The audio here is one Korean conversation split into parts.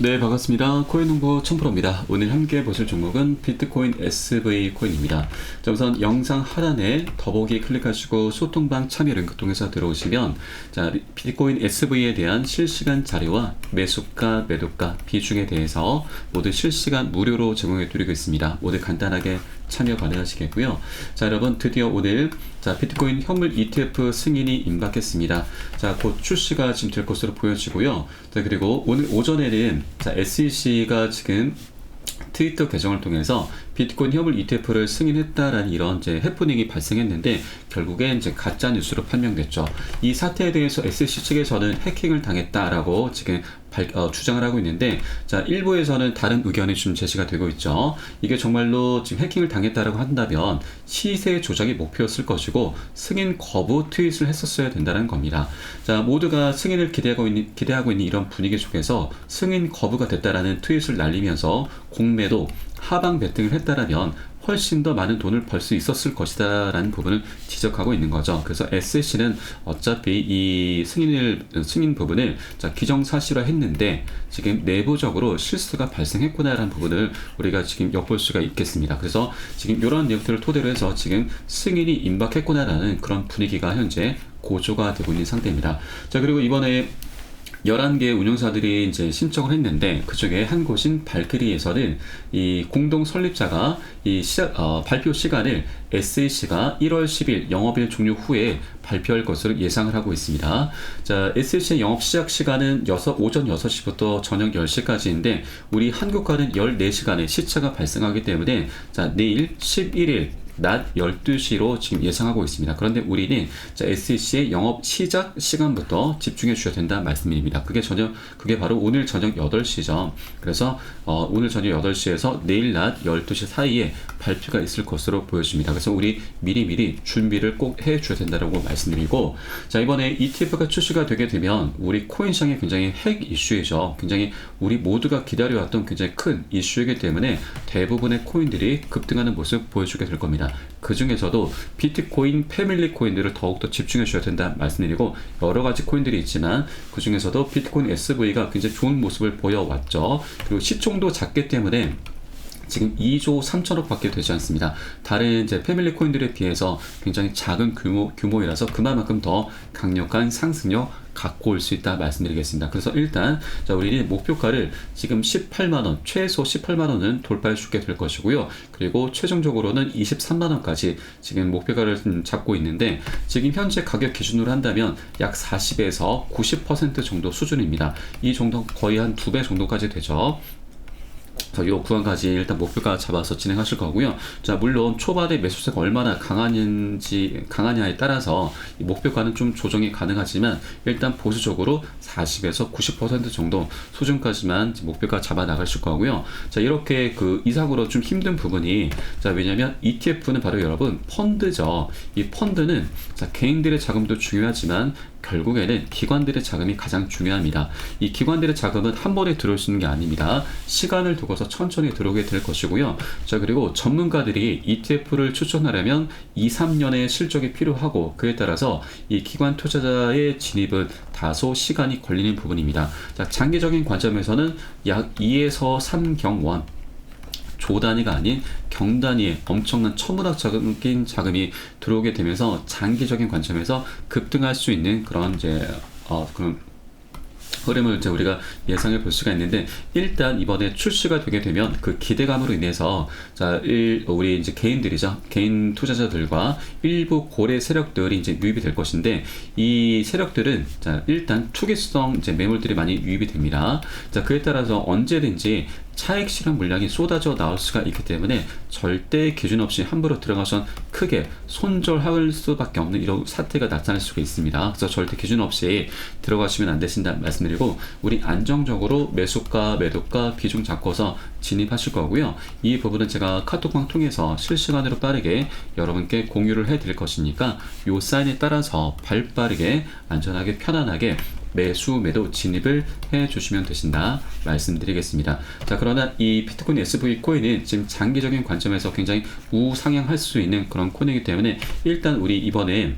네, 반갑습니다. 코인 홍보 첨프로입니다. 오늘 함께 보실 종목은 비트코인 SV 코인입니다. 자, 우선 영상 하단에 더보기 클릭하시고 소통방 참여 링크 통해서 들어오시면 자, 비트코인 SV에 대한 실시간 자료와 매수가, 매도가, 비중에 대해서 모두 실시간 무료로 제공해 드리고 있습니다. 모두 간단하게 참여 가능하시겠고요. 자, 여러분 드디어 오늘 자, 비트코인 현물 ETF 승인이 임박했습니다. 자, 곧 출시가 지금 될 것으로 보여지고요. 자, 그리고 오늘 오전에는 자, SEC가 지금 트위터 계정을 통해서 비트코인 현물 ETF를 승인했다라는 이런 이제 해프닝이 발생했는데 결국엔 이제 가짜 뉴스로 판명됐죠. 이 사태에 대해서 SEC 측에서는 해킹을 당했다라고 지금 발, 어, 주장을 하고 있는데 자 일부에서는 다른 의견이 좀 제시가 되고 있죠. 이게 정말로 지금 해킹을 당했다라고 한다면 시세 조작이 목표였을 것이고 승인 거부 트윗을 했었어야 된다는 겁니다. 자 모두가 승인을 기대하고 있는 기대하고 있는 이런 분위기 속에서 승인 거부가 됐다라는 트윗을 날리면서 공매도 하방 베팅을 했다라면 훨씬 더 많은 돈을 벌 수 있었을 것이다 라는 부분을 지적하고 있는 거죠. 그래서 SC는 어차피 이 승인을 승인 부분을 자, 기정사실화 했는데 지금 내부적으로 실수가 발생했구나라는 부분을 우리가 지금 엿볼 수가 있겠습니다. 그래서 지금 이런 내용들을 토대로 해서 지금 승인이 임박했구나라는 그런 분위기가 현재 고조가 되고 있는 상태입니다. 자, 그리고 이번에 11개 운영사들이 이제 신청을 했는데 그중에 한 곳인 발크리에서는 이 공동 설립자가 이 시작, 어, 발표 시간을 SAC가 1월 10일 영업일 종료 후에 발표할 것으로 예상을 하고 있습니다. 자, SAC의 영업 시작 시간은 6, 오전 6시부터 저녁 10시까지인데 우리 한국과는 14시간의 시차가 발생하기 때문에 자, 내일 11일 낮 12시로 지금 예상하고 있습니다. 그런데 우리는 SEC의 영업 시작 시간부터 집중해 주셔야 된다는 말씀입니다. 그게 저녁, 그게 바로 오늘 저녁 8시죠. 그래서 어, 오늘 저녁 8시에서 내일 낮 12시 사이에 발표가 있을 것으로 보여집니다. 그래서 우리 미리미리 준비를 꼭 해 주셔야 된다고 말씀드리고 자, 이번에 ETF가 출시가 되게 되면 우리 코인 시장이 굉장히 핵 이슈이죠. 굉장히 우리 모두가 기다려왔던 굉장히 큰 이슈이기 때문에 대부분의 코인들이 급등하는 모습 보여주게 될 겁니다. 그 중에서도 비트코인 패밀리 코인들을 더욱더 집중해 주셔야 된다 말씀드리고 여러 가지 코인들이 있지만 그 중에서도 비트코인 SV가 굉장히 좋은 모습을 보여왔죠. 그리고 시총도 작기 때문에 지금 2조 3천억 밖에 되지 않습니다. 다른 이제 패밀리 코인들에 비해서 굉장히 작은 규모, 규모이라서 그만큼 더 강력한 상승력 갖고 올 수 있다 말씀드리겠습니다. 그래서 일단 자 우리는 목표가를 지금 18만 원 최소 18만 원은 돌파해 주게 될 것이고요. 그리고 최종적으로는 23만 원까지 지금 목표가를 잡고 있는데 지금 현재 가격 기준으로 한다면 약 40에서 90% 정도 수준입니다. 이 정도 거의 한 두 배 정도까지 되죠. 이 구간까지 일단 목표가 잡아서 진행하실 거고요. 자, 물론 초반에 매수세가 얼마나 강하는지, 강하냐에 따라서 목표가는 좀 조정이 가능하지만 일단 보수적으로 40에서 90% 정도 수준까지만 목표가 잡아 나가실 거고요. 자, 이렇게 그 이상으로 좀 힘든 부분이 자, 왜냐면 ETF는 바로 여러분 펀드죠. 이 펀드는 자, 개인들의 자금도 중요하지만 결국에는 기관들의 자금이 가장 중요합니다. 이 기관들의 자금은 한 번에 들어올 수 있는 게 아닙니다. 시간을 두고서 천천히 들어오게 될 것이고요. 자, 그리고 전문가들이 ETF를 추천하려면 2, 3년의 실적이 필요하고 그에 따라서 이 기관 투자자의 진입은 다소 시간이 걸리는 부분입니다. 자, 장기적인 관점에서는 약 2에서 3경원 조 단위가 아닌 경 단위의 엄청난 천문학적인 자금이 들어오게 되면서 장기적인 관점에서 급등할 수 있는 그런 이제 어 그런 흐름을 이제 우리가 예상해 볼 수가 있는데 일단 이번에 출시가 되게 되면 그 기대감으로 인해서 자 일, 우리 이제 개인들이죠. 개인 투자자들과 일부 고래 세력들이 이제 유입이 될 것인데 이 세력들은 자 일단 투기성 이제 매물들이 많이 유입이 됩니다. 자 그에 따라서 언제든지 차익 실현 물량이 쏟아져 나올 수가 있기 때문에 절대 기준 없이 함부로 들어가선 크게 손절할 수밖에 없는 이런 사태가 나타날 수가 있습니다. 그래서 절대 기준 없이 들어가시면 안 되신다 말씀드리고 우리 안정적으로 매수가, 매도가 비중 잡고서 진입하실 거고요. 이 부분은 제가 카톡방 통해서 실시간으로 빠르게 여러분께 공유를 해 드릴 것이니까 요 사인에 따라서 발 빠르게 안전하게 편안하게 매수 매도 진입을 해 주시면 되신다 말씀드리겠습니다. 자 그러나 이 비트코인 SV 코인은 지금 장기적인 관점에서 굉장히 우상향할 수 있는 그런 코인이기 때문에 일단 우리 이번에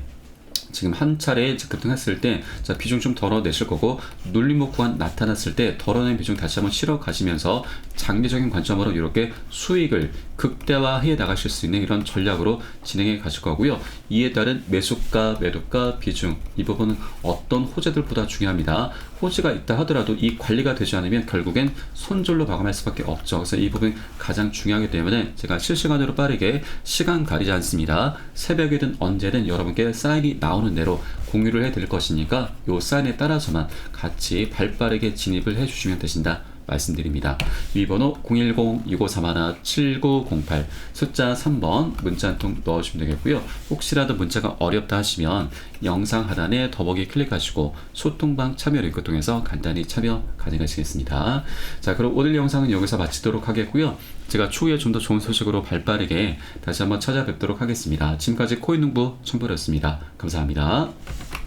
지금 한 차례 급등했을 때 자, 비중 좀 덜어내실 거고 눌림목 구간 나타났을 때 덜어낸 비중 다시 한번 실어 가시면서 장기적인 관점으로 이렇게 수익을 극대화해 나가실 수 있는 이런 전략으로 진행해 가실 거고요. 이에 따른 매수가, 매도가, 비중 이 부분은 어떤 호재들보다 중요합니다. 호재가 있다 하더라도 이 관리가 되지 않으면 결국엔 손절로 마감할 수밖에 없죠. 그래서 이 부분이 가장 중요하기 때문에 제가 실시간으로 빠르게 시간 가리지 않습니다. 새벽이든 언제든 여러분께 사인이 나오는 대로 공유를 해드릴 것이니까 요 사인에 따라서만 같이 발빠르게 진입을 해주시면 되신다. 말씀드립니다. 위번호 010-6531-7908 숫자 3번 문자 한 통 넣어주시면 되겠고요. 혹시라도 문자가 어렵다 하시면 영상 하단에 더보기 클릭하시고 소통방 참여 링크 통해서 간단히 참여 가능하시겠습니다. 자 그럼 오늘 영상은 여기서 마치도록 하겠고요. 제가 추후에 좀 더 좋은 소식으로 발빠르게 다시 한번 찾아뵙도록 하겠습니다. 지금까지 코인농부 청부였습니다. 감사합니다.